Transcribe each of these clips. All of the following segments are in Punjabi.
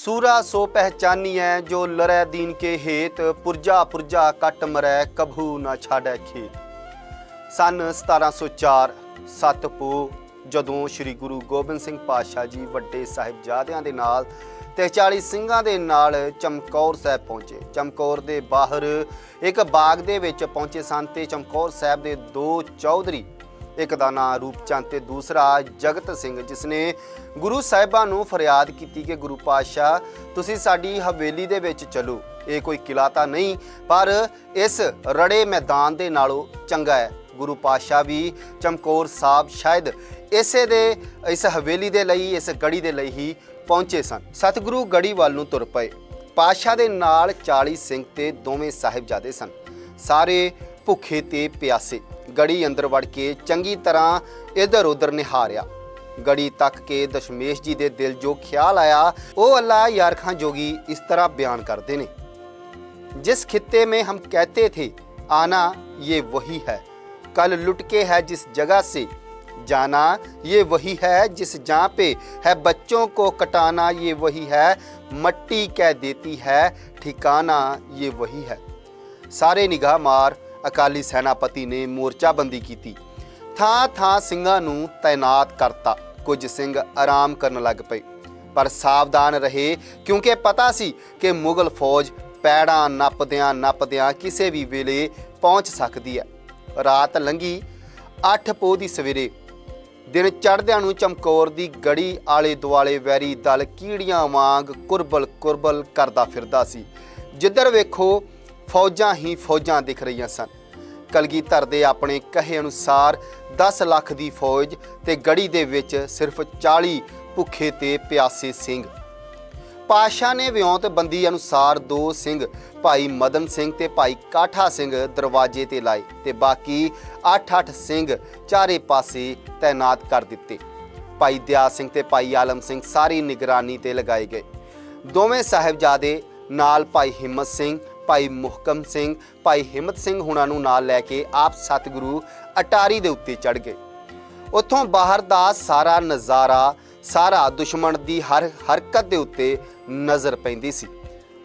ਸੂਰਾ ਸੋ ਪਹਿਚਾਨੀਐ ਜੋ ਲਰੈ ਦੀਨ ਕੇ ਹੇਤ, ਪੁਰਜਾ ਪੁਰਜਾ ਕੱਟ ਮਰੈ, ਕਭੂ ਨਾ ਛਾੜੈ ਖੇਤ। ਸਨ 1704 ਸੱਤ ਪੋ, ਜਦੋਂ ਸ੍ਰੀ ਗੁਰੂ ਗੋਬਿੰਦ ਸਿੰਘ ਪਾਤਸ਼ਾਹ ਜੀ ਵੱਡੇ ਸਾਹਿਬਜ਼ਾਦਿਆਂ ਦੇ ਨਾਲ ਤੇ 40 ਸਿੰਘਾਂ ਦੇ ਨਾਲ ਚਮਕੌਰ ਸਾਹਿਬ ਪਹੁੰਚੇ। ਚਮਕੌਰ ਦੇ ਬਾਹਰ ਇੱਕ ਬਾਗ ਦੇ ਵਿੱਚ ਪਹੁੰਚੇ ਸਨ ਤੇ ਚਮਕੌਰ ਸਾਹਿਬ ਦੇ ਦੋ ਚੌਧਰੀ ਇੱਕ ਦਾ ਨਾਂ ਰੂਪਚੰਦ ਤੇ ਦੂਸਰਾ ਜਗਤ ਸਿੰਘ ਜਿਸ ਨੇ ਗੁਰੂ ਸਾਹਿਬਾਂ ਨੂੰ ਫਰਿਆਦ ਕੀਤੀ ਕਿ ਗੁਰੂ ਪਾਤਸ਼ਾਹ, ਤੁਸੀਂ ਸਾਡੀ ਹਵੇਲੀ ਦੇ ਵਿੱਚ ਚਲੋ। ਇਹ ਕੋਈ ਕਿਲਾ ਤਾਂ ਨਹੀਂ, ਪਰ ਇਸ ਰੜੇ ਮੈਦਾਨ ਦੇ ਨਾਲੋਂ ਚੰਗਾ ਹੈ। ਗੁਰੂ ਪਾਤਸ਼ਾਹ ਵੀ ਚਮਕੌਰ ਸਾਹਿਬ ਸ਼ਾਇਦ ਇਸੇ ਦੇ, ਇਸ ਹਵੇਲੀ ਦੇ ਲਈ, ਇਸ ਗੜੀ ਦੇ ਲਈ ਹੀ ਪਹੁੰਚੇ ਸਨ। ਸਤਿਗੁਰੂ ਗੜੀ ਵੱਲ ਨੂੰ ਤੁਰ ਪਏ। ਪਾਤਸ਼ਾਹ ਦੇ ਨਾਲ 40 ਸਿੰਘ ਤੇ ਦੋਵੇਂ ਸਾਹਿਬਜ਼ਾਦੇ ਸਨ। ਸਾਰੇ ਭੁੱਖੇ ਤੇ ਪਿਆਸੇ। ਗੜੀ ਅੰਦਰ ਵੜ ਕੇ ਚੰਗੀ ਤਰ੍ਹਾਂ ਇੱਧਰ ਉੱਧਰ ਨਿਹਾਰਿਆ ਗੜੀ ਤੱਕ ਕੇ ਦਸ਼ਮੇਸ਼ ਜੀ ਦੇ ਦਿਲ ਜੋ ਖਿਆਲ ਆਇਆ ਉਹ ਅੱਲਾ ਯਾਰ ਖਾਂ ਜੋਗੀ ਇਸ ਤਰ੍ਹਾਂ ਬਿਆਨ ਕਰਦੇ ਨੇ जिस खित्ते में हम कहते थे आना ये वही है कल लुट के है जिस जगह से जाना ये वही है जिस जहाँ पे है बच्चों को कटाना ये वही है मट्टी कह देती है ठिकाना ये वही है ਸਾਰੇ ਨਿਗਾਹ ਮਾਰ ਅਕਾਲੀ ਸੈਨਾਪਤੀ ਨੇ ਮੋਰਚਾਬੰਦੀ ਕੀਤੀ। ਥਾਂ ਥਾਂ ਸਿੰਘਾਂ ਨੂੰ ਤਾਇਨਾਤ ਕਰਤਾ। ਕੁਝ ਸਿੰਘ ਆਰਾਮ ਕਰਨ ਲੱਗ ਪਏ। ਪਰ ਸਾਵਧਾਨ ਰਹੇ, ਕਿਉਂਕਿ ਪਤਾ ਸੀ ਕਿ ਮੁਗਲ ਫੌਜ ਪੈੜਾਂ ਨੱਪਦਿਆਂ ਨੱਪਦਿਆਂ ਕਿਸੇ ਵੀ ਵੇਲੇ ਪਹੁੰਚ ਸਕਦੀ ਹੈ। ਰਾਤ ਲੰਘੀ 8 ਪੋਹ ਦੀ ਸਵੇਰੇ। ਦਿਨ ਚੜ੍ਹਦਿਆਂ ਨੂੰ ਚਮਕੌਰ ਦੀ ਗੜੀ ਆਲੇ ਦੁਆਲੇ ਵੈਰੀ ਦਲ ਕੀੜੀਆਂ ਵਾਂਗ ਕੁਰਬਲ ਕੁਰਬਲ ਕਰਦਾ ਫਿਰਦਾ ਸੀ। ਜਿੱਧਰ ਵੇਖੋ ਫੌਜਾਂ ਹੀ ਫੌਜਾਂ ਦਿਖ ਰਹੀਆਂ ਸਨ। ਕਲਗੀਧਰ ਦੇ ਆਪਣੇ ਕਹੇ ਅਨੁਸਾਰ 10 ਲੱਖ ਦੀ ਫੌਜ ਤੇ ਗੜੀ ਦੇ ਵਿੱਚ ਸਿਰਫ 40 ਭੁੱਖੇ ਤੇ ਪਿਆਸੇ ਸਿੰਘ। ਪਾਸ਼ਾ ਨੇ ਵਿਉਂਤ ਬੰਦੀ ਅਨੁਸਾਰ ਦੋ ਸਿੰਘ, ਭਾਈ ਮਦਨ ਸਿੰਘ ਤੇ ਭਾਈ ਕਾਠਾ ਸਿੰਘ ਦਰਵਾਜ਼ੇ ਤੇ ਲਾਏ ਤੇ ਬਾਕੀ 8-8 ਸਿੰਘ ਚਾਰੇ ਪਾਸੇ ਤਾਇਨਾਤ ਕਰ ਦਿੱਤੇ। ਭਾਈ ਦਿਆ ਸਿੰਘ ਤੇ ਭਾਈ ਆਲਮ ਸਿੰਘ ਸਾਰੀ ਨਿਗਰਾਨੀ ਤੇ ਲਗਾਏ ਗਏ। ਦੋਵੇਂ ਸਾਹਿਬਜ਼ਾਦੇ ਨਾਲ ਭਾਈ ਹਿੰਮਤ ਸਿੰਘ ਭਾਈ ਮੁਹਕਮ ਸਿੰਘ, ਭਾਈ ਹਿੰਮਤ ਸਿੰਘ ਹੁਣਾਂ ਨੂੰ ਨਾਲ ਲੈ ਕੇ ਆਪ ਸਤਿਗੁਰੂ ਅਟਾਰੀ ਦੇ ਉੱਤੇ ਚੜ ਗਏ। ਉੱਥੋਂ ਬਾਹਰ ਦਾ ਸਾਰਾ ਨਜ਼ਾਰਾ, ਸਾਰਾ ਦੁਸ਼ਮਣ ਦੀ ਹਰ ਹਰਕਤ ਦੇ ਉੱਤੇ ਨਜ਼ਰ ਪੈਂਦੀ ਸੀ।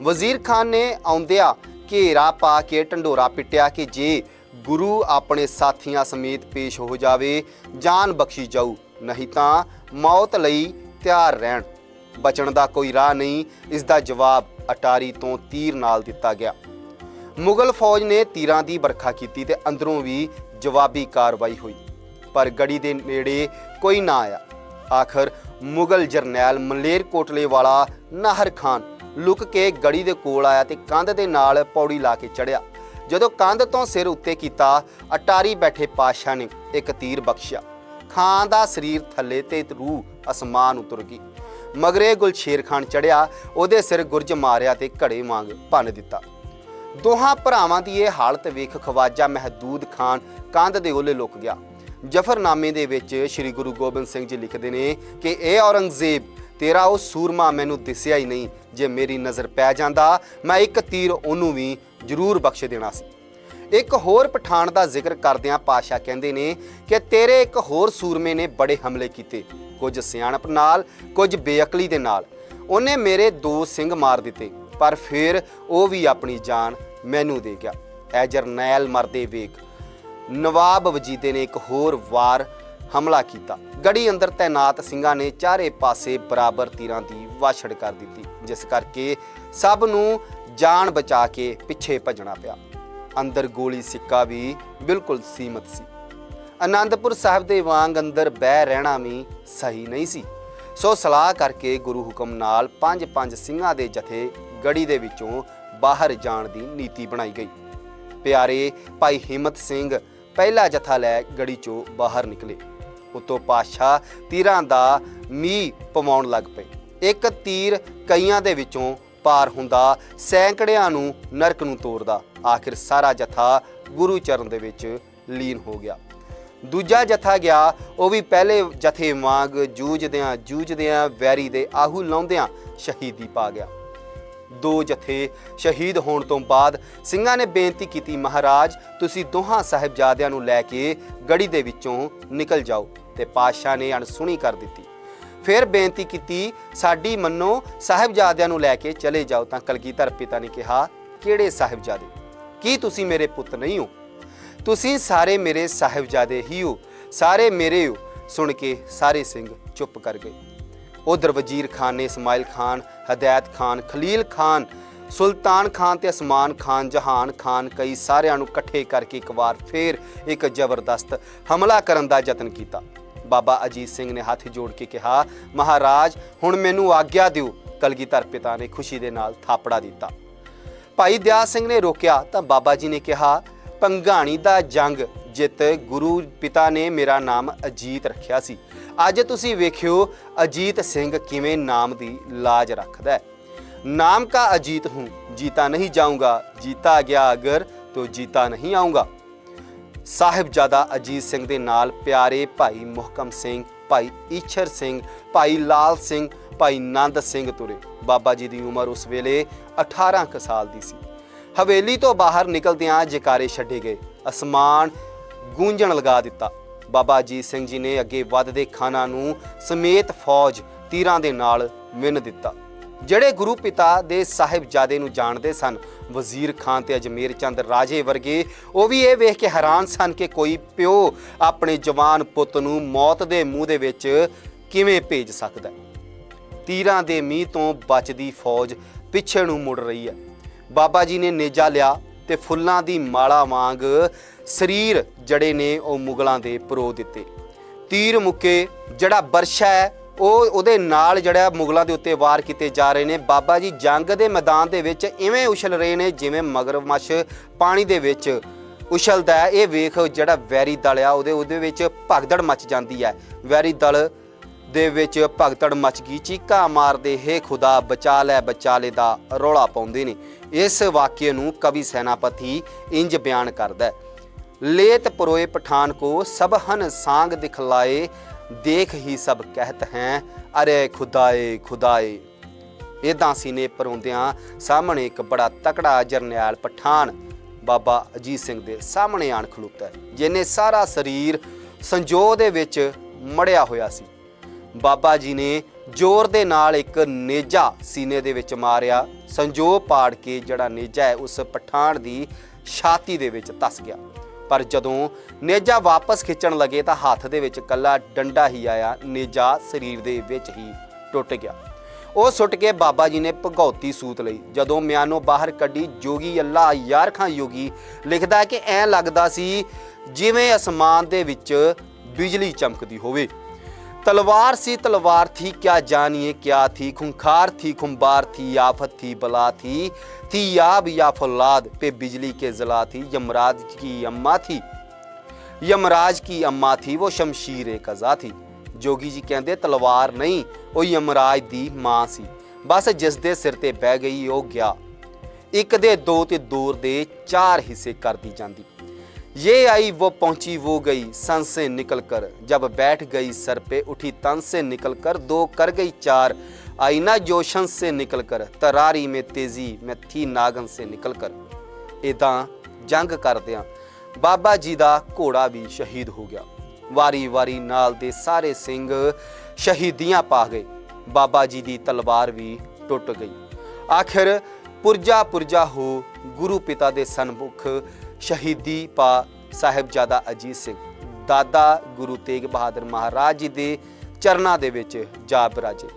ਵਜ਼ੀਰ ਖਾਨ ਨੇ ਆਉਂਦਿਆਂ ਘੇਰਾ ਪਾ ਕੇ ਢੰਡੋਰਾ ਪਿੱਟਿਆ ਕਿ ਜੇ ਗੁਰੂ ਆਪਣੇ ਸਾਥੀਆਂ ਸਮੇਤ ਪੇਸ਼ ਹੋ ਜਾਵੇ, ਜਾਨ ਬਖਸ਼ੀ ਜਾਊ, ਨਹੀਂ ਤਾਂ ਮੌਤ ਲਈ ਤਿਆਰ ਰਹਿਣ। ਬਚਣ ਦਾ ਕੋਈ ਰਾਹ ਨਹੀਂ, ਇਸ ਦਾ ਜਵਾਬ ਅਟਾਰੀ ਤੋਂ ਤੀਰ ਨਾਲ ਦਿੱਤਾ ਗਿਆ। ਮੁਗਲ ਫੌਜ ਨੇ ਤੀਰਾਂ ਦੀ ਵਰਖਾ ਕੀਤੀ ਤੇ ਅੰਦਰੋਂ ਵੀ ਜਵਾਬੀ ਕਾਰਵਾਈ ਹੋਈ, ਪਰ ਗੜੀ ਦੇ ਨੇੜੇ ਕੋਈ ਨਾ ਆਇਆ। ਆਖਰ ਮੁਗਲ ਜਰਨੈਲ ਮਲੇਰ ਕੋਟਲੇ ਵਾਲਾ ਨਾਹਰ ਖਾਨ ਲੁਕ ਕੇ ਗੜੀ ਦੇ ਕੋਲ ਆਇਆ ਤੇ ਕੰਧ ਦੇ ਨਾਲ ਪੌੜੀ ਲਾ ਕੇ ਚੜਿਆ ਜਦੋਂ ਕੰਧ ਤੋਂ ਸਿਰ ਉੱਤੇ ਕੀਤਾ, ਅਟਾਰੀ ਬੈਠੇ ਪਾਸ਼ਾ ਨੇ ਇੱਕ ਤੀਰ ਬਖਸ਼ਿਆ। ਖਾਨ ਦਾ ਸਰੀਰ ਥੱਲੇ ਤੇ ਰੂਹ ਅਸਮਾਨ ਉਤਰ ਗਈ। ਮਗਰੇ ਗੁਲਸ਼ੇਰ ਖਾਨ ਚੜਿਆ, ਉਹਦੇ ਸਿਰ ਗੁਰਜ ਮਾਰਿਆ ਤੇ ਘੜੇ ਵਾਂਗ ਭੰਨ ਦਿੱਤਾ। ਦੋਹਾਂ ਭਰਾਵਾਂ ਦੀ ਇਹ ਹਾਲਤ ਵੇਖ ਖਵਾਜਾ ਮਹਦੂਦ ਖਾਨ ਕੰਧ ਦੇ ਓਲੇ ਲੁਕ ਗਿਆ। ਜਫਰਨਾਮੇ ਦੇ ਵਿੱਚ ਸ੍ਰੀ ਗੁਰੂ ਗੋਬਿੰਦ ਸਿੰਘ ਜੀ ਲਿਖਦੇ ਨੇ ਕਿ, ਇਹ ਔਰੰਗਜ਼ੇਬ, ਤੇਰਾ ਉਹ ਸੂਰਮਾ ਮੈਨੂੰ ਦਿਸਿਆ ਹੀ ਨਹੀਂ, ਜੇ ਮੇਰੀ ਨਜ਼ਰ ਪੈ ਜਾਂਦਾ, ਮੈਂ ਇੱਕ ਤੀਰ ਉਹਨੂੰ ਵੀ ਜ਼ਰੂਰ ਬਖਸ਼ ਦੇਣਾ ਸੀ। ਇੱਕ ਹੋਰ ਪਠਾਨ ਦਾ ਜ਼ਿਕਰ ਕਰਦਿਆਂ ਪਾਸ਼ਾ ਕਹਿੰਦੇ ਨੇ ਕਿ ਤੇਰੇ ਇੱਕ ਹੋਰ ਸੂਰਮੇ ਨੇ ਬੜੇ ਹਮਲੇ ਕੀਤੇ। ਕੁਝ ਸਿਆਣਪ ਨਾਲ, ਕੁਝ ਬੇਅਕਲੀ ਦੇ ਨਾਲ। ਉਹਨੇ ਮੇਰੇ ਦੋ ਸਿੰਘ ਮਾਰ ਦਿੱਤੇ, ਪਰ ਫਿਰ ਉਹ ਵੀ ਆਪਣੀ ਜਾਨ ਮੈਨੂੰ ਦੇ ਗਿਆ। ਐ ਜਰਨੈਲ ਮਰਦੇ ਵੇਖ ਨਵਾਬ ਵਜੀਦੇ ਨੇ ਇੱਕ ਹੋਰ ਵਾਰ ਹਮਲਾ ਕੀਤਾ। ਗੜੀ ਅੰਦਰ ਤੈਨਾਤ ਸਿੰਘਾਂ ਨੇ ਚਾਰੇ ਪਾਸੇ ਬਰਾਬਰ ਤੀਰਾਂ ਦੀ ਵਾਛੜ ਕਰ ਦਿੱਤੀ, ਜਿਸ ਕਰਕੇ ਸਭ ਨੂੰ ਜਾਨ ਬਚਾ ਕੇ ਪਿੱਛੇ ਭੱਜਣਾ ਪਿਆ। ਅੰਦਰ ਗੋਲੀ ਸਿੱਕਾ ਵੀ ਬਿਲਕੁਲ ਸੀਮਤ ਸੀ। ਆਨੰਦਪੁਰ ਸਾਹਿਬ ਦੇ ਵਾਂਗ ਅੰਦਰ ਬਹਿ ਰਹਿਣਾ ਵੀ ਸਹੀ ਨਹੀਂ ਸੀ। ਸੋ ਸਲਾਹ ਕਰਕੇ ਗੁਰੂ ਹੁਕਮ ਨਾਲ ਪੰਜ ਪੰਜ ਸਿੰਘਾਂ ਦੇ ਜਥੇ ਗੜੀ ਦੇ ਵਿੱਚੋਂ ਬਾਹਰ ਜਾਣ ਦੀ ਨੀਤੀ ਬਣਾਈ ਗਈ। ਪਿਆਰੇ ਭਾਈ ਹਿੰਮਤ ਸਿੰਘ ਪਹਿਲਾ ਜਥਾ ਲੈ ਗੜੀ ਚੋਂ ਬਾਹਰ ਨਿਕਲੇ। ਉਤੋਂ ਪਾਸ਼ਾ ਤੀਰਾਂ ਦਾ ਮੀਂਹ ਪਵਾਉਣ ਲੱਗ ਪਏ। ਇੱਕ ਤੀਰ ਕਈਆਂ ਦੇ ਵਿੱਚੋਂ ਪਾਰ ਹੁੰਦਾ, ਸੈਂਕੜਿਆਂ ਨੂੰ ਨਰਕ ਨੂੰ ਤੋੜਦਾ ਆਖਿਰ ਸਾਰਾ ਜਥਾ ਗੁਰੂ ਚਰਨ ਦੇ ਵਿੱਚ ਲੀਨ ਹੋ ਗਿਆ। ਦੂਜਾ ਜਥਾ ਗਿਆ, ਉਹ ਵੀ ਪਹਿਲੇ ਜਥੇ ਵਾਂਗ ਜੂਝਦਿਆਂ ਜੂਝਦਿਆਂ ਵੈਰੀ ਦੇ ਆਹੂ ਲਾਉਂਦਿਆਂ ਸ਼ਹੀਦੀ ਪਾ ਗਿਆ। ਦੋ ਜਥੇ ਸ਼ਹੀਦ ਹੋਣ ਤੋਂ ਬਾਅਦ ਸਿੰਘਾਂ ਨੇ ਬੇਨਤੀ ਕੀਤੀ, ਮਹਾਰਾਜ, ਤੁਸੀਂ ਦੋਹਾਂ ਸਾਹਿਬਜ਼ਾਦਿਆਂ ਨੂੰ ਲੈ ਕੇ ਗੜੀ ਦੇ ਵਿੱਚੋਂ ਨਿਕਲ ਜਾਓ। ਤੇ ਪਾਤਸ਼ਾਹ ਨੇ ਅਣਸੁਣੀ ਕਰ ਦਿੱਤੀ। ਫਿਰ ਬੇਨਤੀ ਕੀਤੀ ਸਾਡੀ ਮੰਨੋ ਸਾਹਿਬਜ਼ਾਦਿਆਂ ਨੂੰ ਲੈ ਕੇ ਚਲੇ ਜਾਓ ਤਾਂ ਕਲਗੀਧਰ ਪਿਤਾ ਨੇ ਕਿਹਾ, ਕਿਹੜੇ ਸਾਹਿਬਜ਼ਾਦੇ? ਕੀ ਤੁਸੀਂ ਮੇਰੇ ਪੁੱਤ ਨਹੀਂ ਹੋ? ਤੁਸੀਂ ਸਾਰੇ ਮੇਰੇ ਸਾਹਿਬਜ਼ਾਦੇ ਹੀ ਹੋ, ਸਾਰੇ ਮੇਰੇ ਹੋ। ਸੁਣ ਕੇ ਸਾਰੇ ਸਿੰਘ ਚੁੱਪ ਕਰ ਗਏ। ਉਧਰ ਵਜ਼ੀਰ ਖਾਨ ਨੇ ਇਸਮਾਇਲ ਖਾਨ, ਹਦਾਇਤ ਖਾਨ, ਖਲੀਲ ਖਾਨ, ਸੁਲਤਾਨ ਖਾਨ ਤੇ ਅਸਮਾਨ ਖਾਨ, ਜਹਾਨ ਖਾਨ ਕਈ ਸਾਰਿਆਂ ਨੂੰ ਇਕੱਠੇ ਕਰਕੇ ਇੱਕ ਵਾਰ ਫੇਰ ਇੱਕ ਜ਼ਬਰਦਸਤ ਹਮਲਾ ਕਰਨ ਦਾ ਯਤਨ ਕੀਤਾ। ਬਾਬਾ ਅਜੀਤ ਸਿੰਘ ਨੇ ਹੱਥ ਜੋੜ ਕੇ ਕਿਹਾ, ਮਹਾਰਾਜ, ਹੁਣ ਮੈਨੂੰ ਆਗਿਆ ਦਿਓ। ਕਲਗੀਧਰ ਪਿਤਾ ਨੇ ਖੁਸ਼ੀ ਦੇ ਨਾਲ ਥਾਪੜਾ ਦਿੱਤਾ। ਭਾਈ ਦਿਆ ਸਿੰਘ ਨੇ ਰੋਕਿਆ ਤਾਂ ਬਾਬਾ ਜੀ ਨੇ ਕਿਹਾ, ਪੰਘਾਣੀ ਦਾ ਜੰਗ ਜਿੱਤ ਗੁਰੂ ਪਿਤਾ ਨੇ ਮੇਰਾ ਨਾਮ ਅਜੀਤ ਰੱਖਿਆ ਸੀ। ਅੱਜ ਤੁਸੀਂ ਵੇਖਿਓ ਅਜੀਤ ਸਿੰਘ ਕਿਵੇਂ ਨਾਮ ਦੀ ਲਾਜ ਰੱਖਦਾ ਹੈ। ਨਾਮ ਕਾ ਅਜੀਤ ਹੂੰ, ਜੀਤਾ ਨਹੀਂ ਜਾਊਂਗਾ। ਜੀਤਾ ਗਿਆ ਅਗਰ, ਤੋ ਜੀਤਾ ਨਹੀਂ ਆਊਂਗਾ। ਸਾਹਿਬਜ਼ਾਦਾ ਅਜੀਤ ਸਿੰਘ ਦੇ ਨਾਲ ਪਿਆਰੇ ਭਾਈ ਮੁਹਕਮ ਸਿੰਘ, ਭਾਈ ਈਸ਼ਰ ਸਿੰਘ, ਭਾਈ ਲਾਲ ਸਿੰਘ, ਭਾਈ ਨੰਦ ਸਿੰਘ ਤੁਰੇ। ਬਾਬਾ ਜੀ ਦੀ ਉਮਰ ਉਸ ਵੇਲੇ 18 ਕੁ ਸਾਲ ਦੀ ਸੀ। ਹਵੇਲੀ ਤੋਂ ਬਾਹਰ ਨਿਕਲਦਿਆਂ ਜਕਾਰੇ ਛੱਡੇ ਗਏ। ਅਸਮਾਨ ਗੂੰਜਣ ਲਗਾ ਦਿੱਤਾ। ਬਾਬਾ ਅਜੀਤ ਸਿੰਘ ਜੀ ਨੇ ਅੱਗੇ ਵੱਧਦੇ ਖਾਨਾਂ ਨੂੰ ਸਮੇਤ ਫੌਜ ਤੀਰਾਂ ਦੇ ਨਾਲ ਮਿੰਨ ਦਿੱਤਾ। ਜਿਹੜੇ ਗੁਰੂ ਪਿਤਾ ਦੇ ਸਾਹਿਬਜ਼ਾਦੇ ਨੂੰ ਜਾਣਦੇ ਸਨ, ਵਜ਼ੀਰ ਖਾਨ ਤੇ ਅਜਮੇਰ ਚੰਦ ਰਾਜੇ ਵਰਗੇ, ਉਹ ਵੀ ਇਹ ਵੇਖ ਕੇ ਹੈਰਾਨ ਸਨ ਕਿ ਕੋਈ ਪਿਓ ਆਪਣੇ ਜਵਾਨ ਪੁੱਤ ਨੂੰ ਮੌਤ ਦੇ ਮੂੰਹ ਦੇ ਵਿੱਚ ਕਿਵੇਂ ਭੇਜ ਸਕਦਾ ਹੈ। ਤੀਰਾਂ ਦੇ ਮੀਂਹ ਤੋਂ ਬਚਦੀ ਫੌਜ ਪਿੱਛੇ ਨੂੰ ਮੁੜ ਰਹੀ ਹੈ। ਬਾਬਾ ਜੀ ਨੇ ਨੇਜਾ ਲਿਆ ਤੇ ਫੁੱਲਾਂ ਦੀ ਮਾਲਾ ਵਾਂਗ ਸਰੀਰ ਜੜੇ ਨੇ ਉਹ ਮੁਗਲਾਂ ਦੇ ਪਰੋ ਦਿੱਤੇ। ਤੀਰ ਮੁੱਕੇ ਜਿਹੜਾ ਬਰਸ਼ਾ ਹੈ ਉਹ ਉਹਦੇ ਨਾਲ ਜਿਹੜਾ ਮੁਗਲਾਂ ਦੇ ਉੱਤੇ ਵਾਰ ਕੀਤੇ ਜਾ ਰਹੇ ਨੇ। ਬਾਬਾ ਜੀ ਜੰਗ ਦੇ ਮੈਦਾਨ ਦੇ ਵਿੱਚ ਇਵੇਂ ਉਛਲ ਰਹੇ ਨੇ ਜਿਵੇਂ ਮਗਰਮੱਛ ਪਾਣੀ ਦੇ ਵਿੱਚ ਉਛਲਦਾ ਹੈ। ਇਹ ਵੇਖ ਜਿਹੜਾ ਵੈਰੀ ਦਲ ਆ, ਉਹਦੇ ਉਹਦੇ ਵਿੱਚ ਭਗਦੜ ਮਚ ਜਾਂਦੀ ਹੈ। ਵੈਰੀ ਦਲ ਦੇ ਵਿੱਚ ਭਗਤੜ ਮਚ ਗਈ। ਚੀਕਾ ਮਾਰਦੇ, ਹੇ ਖੁਦਾ, ਬਚਾ ਲੈ ਬਚਾਲੇ ਦਾ ਰੌਲਾ ਪਾਉਂਦੇ ਨੇ। ਇਸ ਵਾਕਿਏ ਨੂੰ ਕਵੀ ਸੈਨਾਪਤੀ ਇੰਜ ਬਿਆਨ ਕਰਦਾ ਲੇਤ ਪਰੋਏ ਪਠਾਨ ਕੋ ਸਭ ਹਨ ਸਾੰਗ ਦਿਖਲਾਏ ਦੇਖ ਹੀ ਸਭ ਕਹਿਤ ਹੈ, ਅਰੇ ਖੁਦਾਏ ਖੁਦਾਏ। ਇਦਾਂ ਸੀਨੇ ਪਰੋਂਦਿਆਂ ਸਾਹਮਣੇ ਇੱਕ ਬੜਾ ਤਕੜਾ ਜਰਨੈਲ ਪਠਾਨ, ਬਾਬਾ ਅਜੀਤ ਸਿੰਘ ਦੇ ਸਾਹਮਣੇ ਆਣ ਖਲੋਤਾ ਹੈ ਜਿਹਨੇ ਸਾਰਾ ਸਰੀਰ ਸੰਜੋ ਦੇ ਵਿੱਚ ਮੜਿਆ ਹੋਇਆ ਸੀ। ਬਾਬਾ ਜੀ ਨੇ ਜ਼ੋਰ ਦੇ ਨਾਲ ਇੱਕ ਨੇਜਾ ਸੀਨੇ ਦੇ ਵਿੱਚ ਮਾਰਿਆ ਸੰਜੋ ਪਾੜ ਕੇ ਜਿਹੜਾ ਨੇਜਾ ਹੈ ਉਸ ਪਠਾਨ ਦੀ ਛਾਤੀ ਦੇ ਵਿੱਚ ਤਸ ਗਿਆ। ਪਰ ਜਦੋਂ ਨੇਜਾ ਵਾਪਸ ਖਿੱਚਣ ਲੱਗੇ ਤਾਂ ਹੱਥ ਦੇ ਵਿੱਚ ਕੱਲਾ ਡੰਡਾ ਹੀ ਆਇਆ। ਨੇਜਾ ਸਰੀਰ ਦੇ ਵਿੱਚ ਹੀ ਟੁੱਟ ਗਿਆ। ਉਹ ਸੁੱਟ ਕੇ ਬਾਬਾ ਜੀ ਨੇ ਭਗੌਤੀ ਸੂਤ ਲਈ। ਜਦੋਂ ਮਿਆਨੋਂ ਬਾਹਰ ਕੱਢੀ, ਜੋਗੀ ਅੱਲਾ ਯਾਰ ਖਾਂ ਯੋਗੀ ਲਿਖਦਾ ਕਿ ਐ ਲੱਗਦਾ ਸੀ ਜਿਵੇਂ ਅਸਮਾਨ ਦੇ ਵਿੱਚ ਬਿਜਲੀ ਚਮਕਦੀ ਹੋਵੇ। तलवार सी तलवार थी क्या जानिए क्या थी खुंखार थी खुम्बार थी आफत थी बला थी थी याब या फौलाद पे बिजली के जला थी यमराज की अम्मा थी यमराज की अम्मा थी वो शमशीर कज़ा थी ਜੋਗੀ ਜੀ ਕਹਿੰਦੇ ਤਲਵਾਰ ਨਹੀਂ ਉਹ ਯਮਰਾਜ ਦੀ ਮਾਂ ਸੀ ਬਸ ਜਿਸ ਦੇ ਸਿਰ ਤੇ ਬਹਿ ਗਈ ਉਹ ਗਿਆ ਇੱਕ ਦੇ ਦੋ ਤੇ ਦੂਰ ਦੇ ਚਾਰ ਹਿੱਸੇ ਕਰਦੀ ਜਾਂਦੀ ये आई वो पहुंची वो गई सन से निकलकर जब बैठ गई सर पे उठी तन से निकलकर दो कर गई चार आई ना जोशन से निकलकर तरारी में तेजी में थी नागन से निकलकर ਇਦਾਂ ਜੰਗ ਕਰਦਿਆਂ ਬਾਬਾ ਜੀ ਦਾ ਘੋੜਾ ਵੀ ਸ਼ਹੀਦ ਹੋ ਗਿਆ ਵਾਰੀ-ਵਾਰੀ ਨਾਲ ਦੇ ਸਾਰੇ ਸਿੰਘ ਸ਼ਹੀਦੀਆਂ ਪਾ ਗਏ ਬਾਬਾ ਜੀ ਦੀ ਤਲਵਾਰ ਵੀ ਟੁੱਟ ਗਈ ਆਖਿਰ ਪੁਰਜਾ ਪੁਰਜਾ ਹੋ ਗੁਰੂ ਪਿਤਾ ਦੇ ਸਨਮੁਖ ਸ਼ਹੀਦੀ ਪਾ ਸਾਹਿਬਜ਼ਾਦਾ ਅਜੀਤ ਸਿੰਘ, ਦਾਦਾ ਗੁਰੂ ਤੇਗ ਬਹਾਦਰ ਮਹਾਰਾਜ ਜੀ ਦੇ ਚਰਨਾਂ ਦੇ ਵਿੱਚ ਜਾ ਬਿਰਾਜੇ।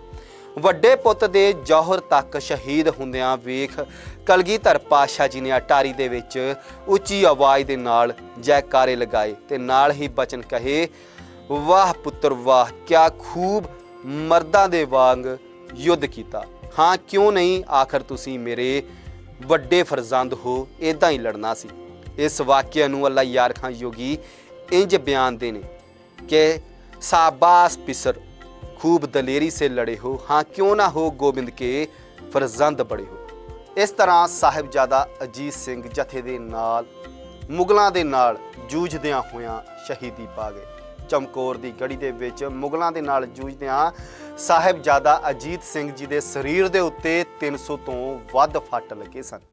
ਵੱਡੇ ਪੁੱਤ ਦੇ ਜੌਹਰ ਤੱਕ ਸ਼ਹੀਦ ਹੁੰਦਿਆਂ ਵੇਖ ਕਲਗੀਧਰ ਪਾਸ਼ਾ ਜੀ ਨੇ ਅਟਾਰੀ ਦੇ ਵਿੱਚ ਉੱਚੀ ਆਵਾਜ਼ ਦੇ ਨਾਲ ਜੈਕਾਰੇ ਲਗਾਏ ਤੇ ਨਾਲ ਹੀ ਬਚਨ ਕਹੇ, ਵਾਹ ਪੁੱਤਰ, ਵਾਹ, ਕਿਆ ਖੂਬ ਮਰਦਾਂ ਦੇ ਵਾਂਗ ਯੁੱਧ ਕੀਤਾ। ਹਾਂ, ਕਿਉਂ ਨਹੀਂ ਆਖਰ ਤੁਸੀਂ ਮੇਰੇ ਵੱਡੇ ਫਰਜ਼ੰਦ ਹੋ? ਇਦਾਂ ਹੀ ਲੜਨਾ ਸੀ। ਇਸ ਵਾਕਿਆ ਨੂੰ ਅੱਲਾ ਯਾਰ ਖਾਂ ਯੋਗੀ ਇੰਜ ਬਿਆਨ ਦੇ ਨੇ ਕਿ ਸਾਬਾਸ ਪਿਸਰ, ਖੂਬ ਦਲੇਰੀ ਸੇ ਲੜੇ ਹੋ, ਹਾਂ ਕਿਉਂ ਨਾ ਹੋ ਗੋਬਿੰਦ ਕੇ ਫਰਜ਼ੰਦ ਬੜੇ ਹੋ। ਇਸ ਤਰ੍ਹਾਂ ਸਾਹਿਬਜ਼ਾਦਾ ਅਜੀਤ ਸਿੰਘ ਜਥੇ ਦੇ ਨਾਲ, ਮੁਗਲਾਂ ਦੇ ਨਾਲ ਜੂਝਦਿਆਂ ਹੋਇਆਂ ਸ਼ਹੀਦੀ ਪਾ ਗਏ। ਚਮਕੌਰ ਦੀ ਗੜੀ ਦੇ ਵਿੱਚ ਮੁਗਲਾਂ ਦੇ ਨਾਲ ਜੂਝਦਿਆਂ ਸਾਹਿਬਜ਼ਾਦਾ ਅਜੀਤ ਸਿੰਘ ਜੀ ਦੇ ਸਰੀਰ ਦੇ ਉੱਤੇ 300 ਤੋਂ ਵੱਧ ਫੱਟ ਲੱਗੇ ਸਨ।